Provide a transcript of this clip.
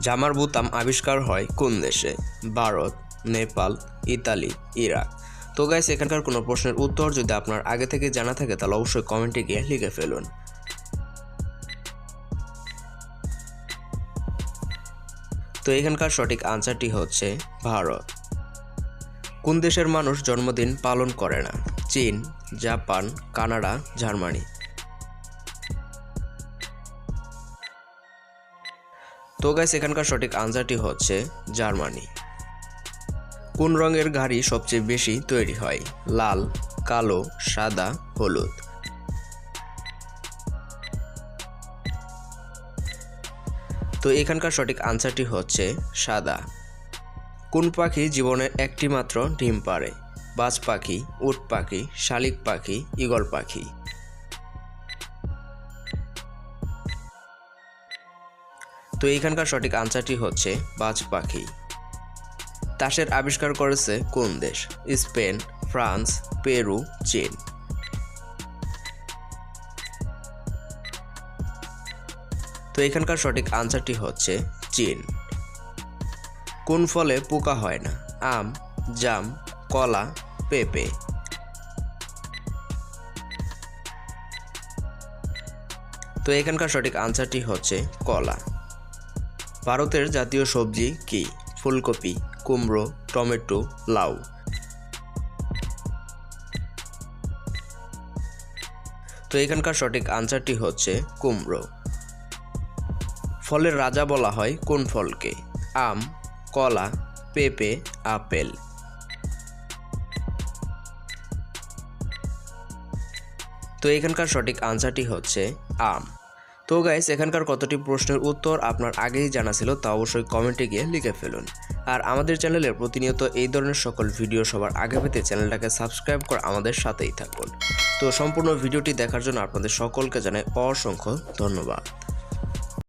জামার বুতাম আবিষ্কার হয় কোন দেশে? Bharat, Nepal, Italy, Iraq. তো গাইস এখানকার কোনো প্রশ্নের উত্তর যদি আপনার আগে থেকে জানা থাকে, তাহলে অবশ্যই কমেন্টে গিয়ে লিখে ফেলুন। তো এখানকার সঠিক আনসারটি হচ্ছে ভারত। কোন দেশের মানুষ জন্মদিন পালন করে না? চীন, জাপান, কানাডা, জার্মানি। তো গাইস এখানকার সঠিক আনসারটি হচ্ছে জার্মানি। কোন রঙের গাড়ি সবচেয়ে বেশি তৈরি হয়? লাল, কালো, সাদা, হলুদ। তো এখানকার সঠিক আনসারটি হচ্ছে সাদা। কোন পাখি জীবনে একটি মাত্র ডিম পারে বাজ পাখি, উট পাখি, শালিক পাখি, ঈগল পাখি। তো এখানকার সঠিক আনসারটি হচ্ছে বাজ পাখি। তাসের আবিষ্কার করেছে কোন দেশ? স্পেন, ফ্রান্স, পেরু, চীন। তো এখানকার সঠিক আনসারটি হচ্ছে চীন। কোন ফলে পোকা হয় না? আম, জাম, কলা, পেঁপে। তো এখানকার সঠিক আনসারটি হচ্ছে কলা। ভারতের জাতীয় সবজি কি? ফুলকপি, কুমড়ো, টমেটো, লাউ। তো এখানকার সঠিক আনসারটি হচ্ছে কুমড়ো। ফলের রাজা বলা হয় কোন ফলকে? আম, কলা, পেঁপে, আপেল। তো এখানকার সঠিক আনসারটি হচ্ছে আম। তো গাইস এখানকার কতটি প্রশ্নের উত্তর আপনার আগেই জানা ছিল তা অবশ্যই কমেন্টে গিয়ে লিখে ফেলুন। আর আমাদের চ্যানেলের প্রতিনিয়ত এই ধরনের সকল ভিডিও সবার আগে পেতে চ্যানেলটাকে সাবস্ক্রাইব করে আমাদের সাথেই থাকুন। তো সম্পূর্ণ ভিডিওটি দেখার জন্য আপনাদের সকলকে জানাই অসংখ্য ধন্যবাদ।